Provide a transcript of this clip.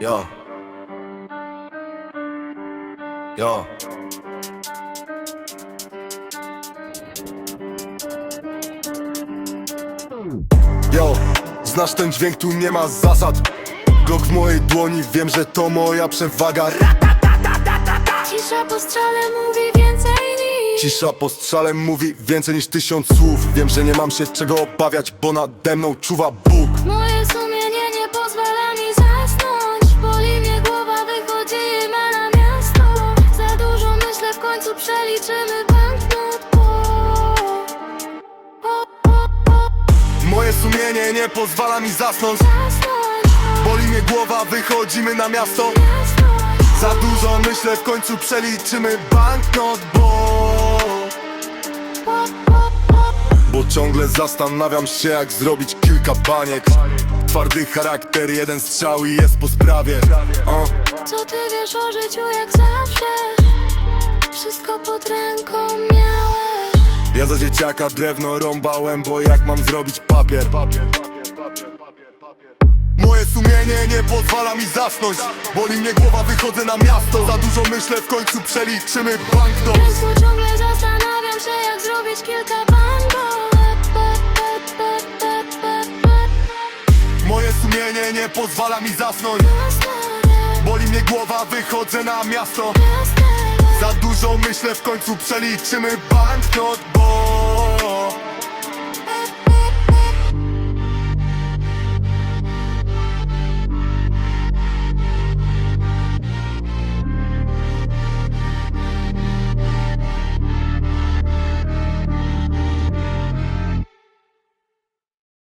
Yo. Yo. Yo, znasz ten dźwięk, tu nie ma zasad Glock w mojej dłoni, wiem, że to moja przewaga Cisza po strzale mówi więcej niż Cisza po strzale mówi więcej niż tysiąc słów Wiem, że nie mam się czego obawiać, bo nade mną czuwa Bóg Moje sumienie końcu przeliczymy banknot Moje sumienie nie pozwala mi zasnąć. Boli mnie głowa, wychodzimy na miasto. Za dużo myślę, w końcu przeliczymy banknot, bo. Bo ciągle zastanawiam się, jak zrobić kilka baniek. Twardy charakter, jeden strzał i jest po sprawie. Uh. Co ty wiesz o życiu jak zawsze pod ręką miałeś. Ja za dzieciaka drewno rąbałem, bo jak mam zrobić papier? Moje sumienie nie pozwala mi zasnąć. Boli mnie głowa, wychodzę na miasto. Za dużo myślę, w końcu przeliczymy banknot Często ciągle zastanawiam się jak zrobić kilka bango Moje sumienie nie pozwala mi zasnąć. Boli mnie głowa, wychodzę na miasto dużo myślę, w końcu przeliczymy banknot, bo